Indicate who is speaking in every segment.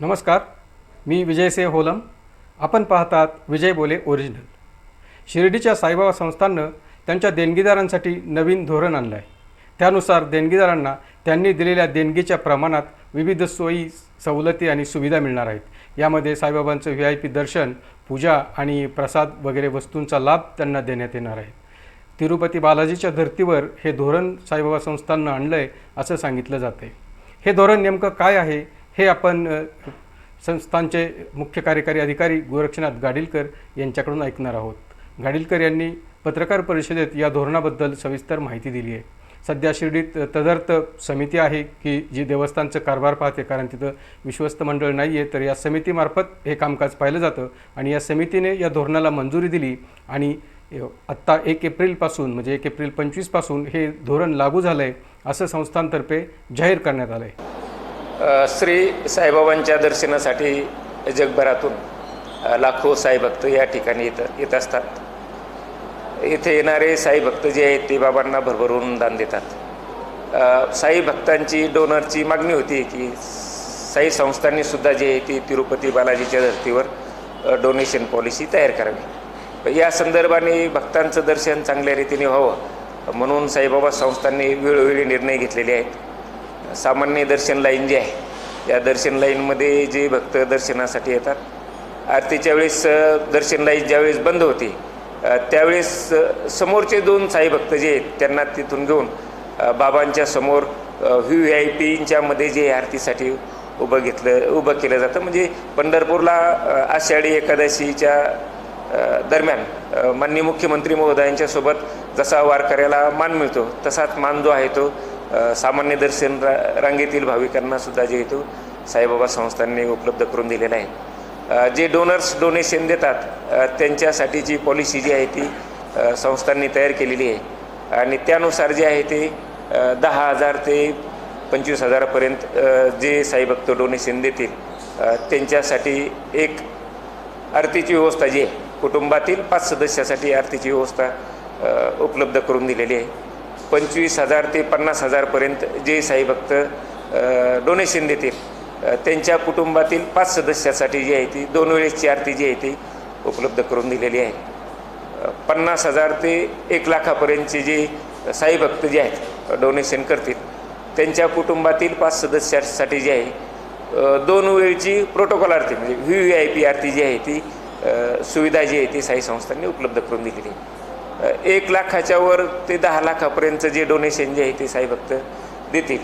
Speaker 1: नमस्कार मी विजयसिंह होलम. आपण पाहतात विजय बोले ओरिजिनल शिर्डीच्या साईबाबा संस्थांनं त्यांच्या देणगीदारांसाठी नवीन धोरण आणलं आहे त्यानुसार देणगीदारांना त्यांनी दिलेल्या देणगीच्या प्रमाणात विविध सोयी सवलती आणि सुविधा मिळणार आहेत. यामध्ये साईबाबांचं व्ही आय पी दर्शन पूजा आणि प्रसाद वगैरे वस्तूंचा लाभ त्यांना देण्यात येणार आहे. तिरुपती बालाजीच्या धर्तीवर हे धोरण साईबाबा संस्थांना आणलं आहे असं सांगितलं जातं हे धोरण नेमकं काय आहे? हे आपण संस्थांचे मुख्य कार्यकारी अधिकारी गोरक्षनाथ गाडीलकर यांच्याकडून ऐकणार आहोत. गाडीलकर यांनी पत्रकार परिषदेत या धोरणाबद्दल सविस्तर माहिती दिली आहे. सध्या शिर्डीत तदर्थ समिती आहे की जी देवस्थानचं कारभार पाहते कारण तिथं विश्वस्त मंडळ नाही आहे तर या समितीमार्फत हे कामकाज पाहिलं जातं आणि या समितीने या धोरणाला मंजुरी दिली आणि आत्ता एक एप्रिलपासून म्हणजे एक एप्रिल पंचवीसपासून हे धोरण लागू झालं आहे असं संस्थांतर्फे जाहीर करण्यात आलं आहे
Speaker 2: श्री साईबाबांच्या दर्शनासाठी जगभरातून लाखो साईभक्त या ठिकाणी येत येत असतात. इथे येणारे साईभक्त जे आहेत ते बाबांना भरभरून दान देतात. साई भक्तांची डोनरची मागणी होती की साई संस्थांनी सुद्धा जे आहे ती तिरुपती बालाजीच्या धर्तीवर डोनेशन पॉलिसी तयार करावी. या संदर्भाने भक्तांचं दर्शन चांगल्या रीतीने व्हावं म्हणून साईबाबा संस्थांनी वेळोवेळी निर्णय घेतलेले आहेत. सामान्य दर्शन लाईन जी आहे या दर्शन लाईनमध्ये जे भक्त दर्शनासाठी येतात आरतीच्या वेळेस दर्शन लाईन ज्यावेळेस बंद होते त्यावेळेस समोरचे दोन साई भक्त जे आहेत त्यांना तिथून घेऊन बाबांच्या समोर व्ही व्ही आय पींच्यामध्ये जे आरतीसाठी उभं घेतलं उभं केलं जातं. म्हणजे पंढरपूरला आषाढी एकादशीच्या दरम्यान माननीय मुख्यमंत्री महोदयांच्यासोबत जसा वारकऱ्याला मान मिळतो तसाच मान जो आहे तो सामान्य दर्शन रा रांगेतील भाविकांना सुद्धा जे हेतू साईबाबा संस्थांनी उपलब्ध करून दिलेला आहे. जे डोनर्स डोनेशन देतात त्यांच्यासाठी त्यांच्यासाठीची पॉलिसी जी आहे ती संस्थांनी तयार केलेली आहे. आणि त्यानुसार जे आहे ते दहा हजार ते पंचवीस हजारापर्यंत जे साईभक्त डोनेशन देतील त्यांच्यासाठी एक आरतीची व्यवस्था जी आहे कुटुंबातील पाच सदस्यासाठी आरतीची व्यवस्था उपलब्ध करून दिलेली आहे. पंचवीस हजार ते पन्नास हजारपर्यंत जे साई भक्त डोनेशन देतील त्यांच्या कुटुंबातील पाच सदस्यासाठी जी आहे ती दोन वेळेसची आरती जी आहे ती उपलब्ध करून दिलेली आहे. पन्नास हजार ते एक लाखापर्यंतचे जे साई भक्त जे आहेत डोनेशन करतील त्यांच्या कुटुंबातील पाच सदस्यासाठी जी आहे दोन वेळची प्रोटोकॉल आरती म्हणजे व्ही व्ही आय पी आरती जी आहे ती सुविधा जी आहे ती साई संस्थांनी उपलब्ध करून दिलेली आहे. एक लाखाच्या वर ते दहा लाखापर्यंतचं जे डोनेशन जे आहे ते साई भक्त देतील.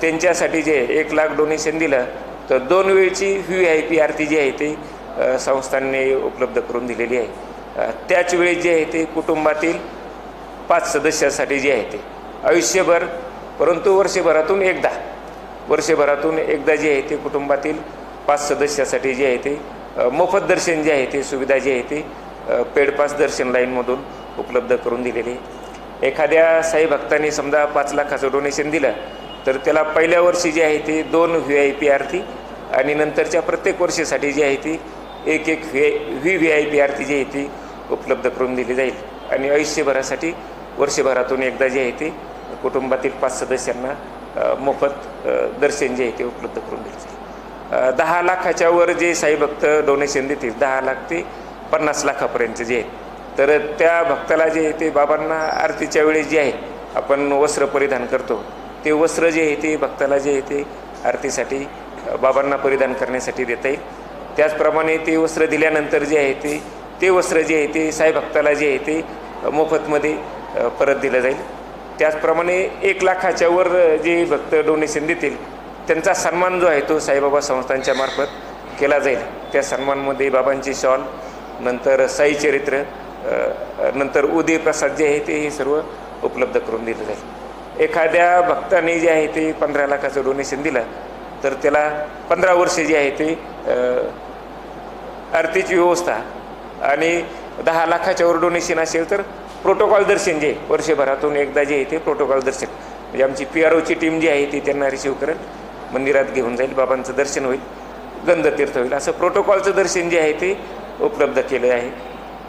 Speaker 2: त्यांच्यासाठी जे एक लाख डोनेशन दिलं तर दोन वेळची व्ही आय पी आरती जी आहे ती संस्थांनी उपलब्ध करून दिलेली आहे. त्याच वेळी जे आहे ते कुटुंबातील पाच सदस्यासाठी जे आहे ते. आयुष्यभर परंतु वर्षभरातून एकदा वर्षभरातून एकदा जे आहे ते कुटुंबातील पाच सदस्यासाठी जे आहे ते मोफत दर्शन जे आहे ते सुविधा जी आहे ते पेडपास दर्शन लाईनमधून उपलब्ध करून दिलेली. एखाद्या साई भक्तांनी समजा पाच लाखाचं डोनेशन दिलं तर त्याला पहिल्या वर्षी जे आहे ते दोन व्ही आय पी आरती आणि नंतरच्या प्रत्येक वर्षीसाठी जी आहे ती एक एक V V V I P आरती जी आहे ती उपलब्ध करून दिली जाईल. आणि आयुष्यभरासाठी वर्षभरातून एकदा जे आहे ते कुटुंबातील पाच सदस्यांना मोफत दर्शन जे आहे ते उपलब्ध करून दिले जाईल. दहा लाखाच्या वर जे साईभक्त डोनेशन देतील दहा लाख ते पन्नास लाखापर्यंत जे आहेत तर त्या भक्ताला जे आहे ते बाबांना आरतीच्या वेळेस जे आहे आपण वस्त्र परिधान करतो. ते वस्त्र जे आहे ते भक्ताला जे आहे ते आरतीसाठी बाबांना परिधान करण्यासाठी देता येईल. त्याचप्रमाणे ते वस्त्र दिल्यानंतर जे आहे ते ते वस्त्र जे आहे ते साई भक्ताला जे आहे ते मोफतमध्ये परत दिलं जाईल. त्याचप्रमाणे एक लाखाच्या वर जे भक्त डोनेशन देतील त्यांचा सन्मान जो आहे तो साईबाबा संस्थांच्या मार्फत केला जाईल. त्या सन्मानमध्ये बाबांची शॉल नंतर साई चरित्र नंतर उदय प्रसाद जे आहे ते हे सर्व उपलब्ध करून दिलं जाईल एखाद्या भक्ताने जे आहे ते पंधरा लाखाचं डोनेशन दिलं तर त्याला पंधरा वर्षे जे आहे ते आरतीची व्यवस्था आणि दहा लाखाच्यावर डोनेशन असेल तर प्रोटोकॉल दर्शन जे वर्षभरातून एकदा जे आहे ते प्रोटोकॉल दर्शन. म्हणजे आमची पी आर ओची टीम जी आहे ती त्यांना रिसिव्ह करेल मंदिरात घेऊन जाईल बाबांचं दर्शन होईल गंधतीर्थ होईल असं प्रोटोकॉलचं दर्शन जे आहे ते उपलब्ध केलं आहे.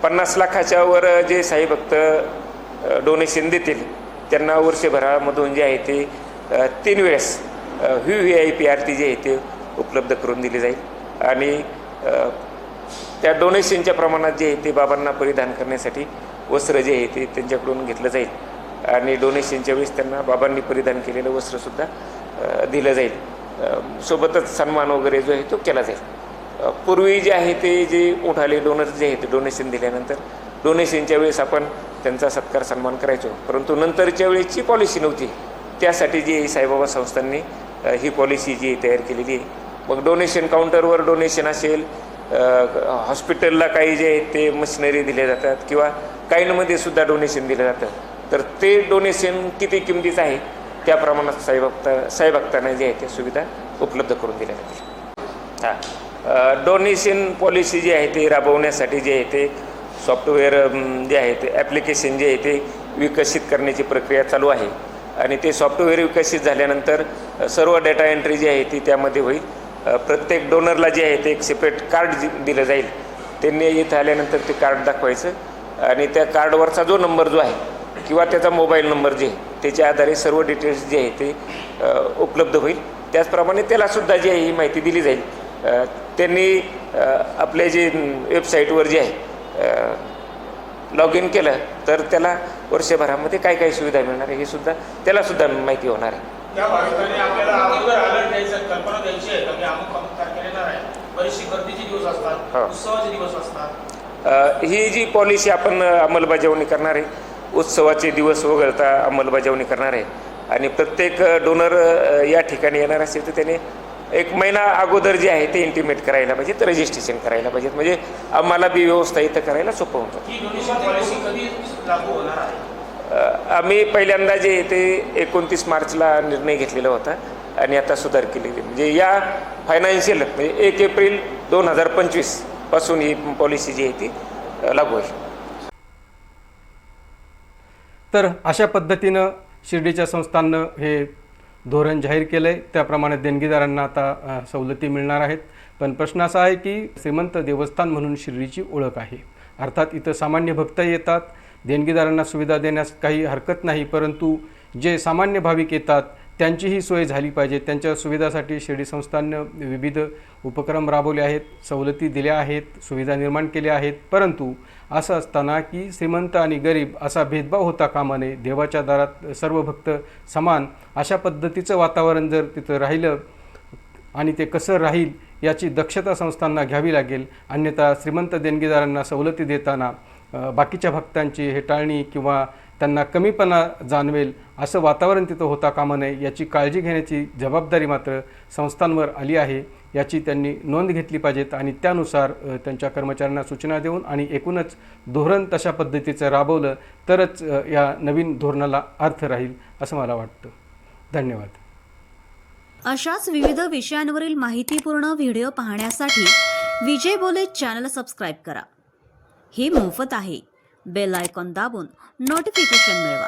Speaker 2: पन्नास लाखाच्या वर जे साई भक्त डोनेशन देतील त्यांना वर्षभरामधून जे आहे ते तीन वेळेस व्ही व्ही आय पी आरती जे आहे ते उपलब्ध करून दिली जाईल. आणि त्या डोनेशनच्या प्रमाणात जे आहे ते बाबांना परिधान करण्यासाठी वस्त्र जे आहे ते त्यांच्याकडून घेतलं जाईल. आणि डोनेशनच्या वेळेस त्यांना बाबांनी परिधान केलेलं वस्त्रसुद्धा दिलं जाईल. सोबतच सन्मान वगैरे जो आहे तो केला जाईल. पूर्वी जे आहे ते जे उठाले डोनर जे आहे ते डोनेशन दिल्यानंतर डोनेशनच्या वेळेस आपण त्यांचा सत्कार सन्मान करायचो. परंतु नंतरच्या वेळेसची पॉलिसी नव्हती. त्यासाठी जी आहे साईबाबा संस्थांनी ही पॉलिसी जी तयार केलेली आहे. मग डोनेशन काउंटरवर डोनेशन असेल हॉस्पिटलला काही जे आहे ते मशिनरी दिल्या जातात किंवा काहींमध्ये सुद्धा डोनेशन दिलं जातं तर ते डोनेशन किती किमतीचं आहे त्या प्रमाणात साईभक्त साईभक्तांना जे आहे त्या सुविधा उपलब्ध करून दिल्या जातील. हां. डोनेशन पॉलिसी जी आहे ती राबवण्यासाठी जे आहे ते सॉफ्टवेअर जे आहे ते ॲप्लिकेशन जे आहे ते विकसित करण्याची प्रक्रिया चालू आहे. आणि ते सॉफ्टवेअर विकसित झाल्यानंतर सर्व डेटा एंट्री जी आहे ती त्यामध्ये होईल. प्रत्येक डोनरला जे आहे ते एक सेपरेट कार्ड दिलं जाईल. त्यांनी इथं आल्यानंतर ते कार्ड दाखवायचं. आणि त्या कार्डवरचा जो नंबर जो आहे किंवा त्याचा मोबाईल नंबर जे आहे त्याच्या आधारे सर्व डिटेल्स जे आहे ते उपलब्ध होईल. त्याचप्रमाणे त्यालासुद्धा जी आहे ही माहिती दिली जाईल. त्यांनी अ, आपले जे वेबसाईटवर जे आहे लॉग इन केलं तर त्याला वर्षभरामध्ये काय काय सुविधा मिळणार आहे हे सुद्धा त्यालासुद्धा माहिती होणार आहे. हा. ही जी पॉलिसी आपण अंमलबजावणी करणार आहे उत्सवाचे दिवस वगळता अंमलबजावणी करणार आहे. आणि प्रत्येक डोनर या ठिकाणी येणार असेल तर त्याने एक महिना अगोदर जे आहे ते इंटिमेट करायला पाहिजेत रजिस्ट्रेशन करायला पाहिजेत. म्हणजे आम्हाला बी व्यवस्था इथं करायला सोपं होतं.
Speaker 3: आहे?
Speaker 2: आम्ही पहिल्यांदा जे आहे ते एकोणतीस मार्चला निर्णय घेतलेला होता आणि आता सुधार केलेली म्हणजे या फायनान्शियल म्हणजे एक एप्रिल दोन हजार पंचवीसपासून ही पॉलिसी जी आहे ती लागू होईल.
Speaker 1: तर अशा पद्धतीनं शिर्डीच्या संस्थांनं हे धोरण जाहीर केलं आहे त्याप्रमाणे देणगीदारांना आता सवलती मिळणार आहेत. पण प्रश्न असा आहे की श्रीमंत देवस्थान म्हणून शिर्डीची ओळख आहे. अर्थात इथं सामान्य भक्त येतात. देणगीदारांना सुविधा देण्यास काही हरकत नाही परंतु जे सामान्य भाविक येतात त्यांचीही सोय झाली पाहिजे. त्यांच्या सुविधासाठी शिर्डी संस्थांनं विविध उपक्रम राबवले आहेत सवलती दिल्या आहेत सुविधा निर्माण केल्या आहेत. परंतु असं असताना की श्रीमंत आणि गरीब असा भेदभाव होता कामा नये देवाच्या दारात सर्व भक्त समान अशा पद्धतीचं वातावरण जर तिथं राहिलं आणि ते कसं राहील याची दक्षता संस्थांना घ्यावी लागेल. अन्यथा श्रीमंत देणगीदारांना सवलती देताना बाकीच्या भक्तांची हेटाळणी किंवा त्यांना कमीपणा जाणवेल असं वातावरण तिथं होता कामा नये याची काळजी घेण्याची जबाबदारी मात्र संस्थांवर आली आहे. याची त्यांनी नोंद घेतली पाहिजेत आणि त्यानुसार त्यांच्या कर्मचाऱ्यांना सूचना देऊन आणि एकूणच धोरण तशा पद्धतीचं राबवलं तरच या नवीन धोरणाला अर्थ राहील असं मला वाटतं. धन्यवाद.
Speaker 4: अशाच विविध विषयांवरील माहितीपूर्ण व्हिडिओ पाहण्यासाठी विजय बोले चॅनल सबस्क्राईब करा. हे मोफत आहे. बेल आयकॉन दाबून नोटिफिकेशन मिळवा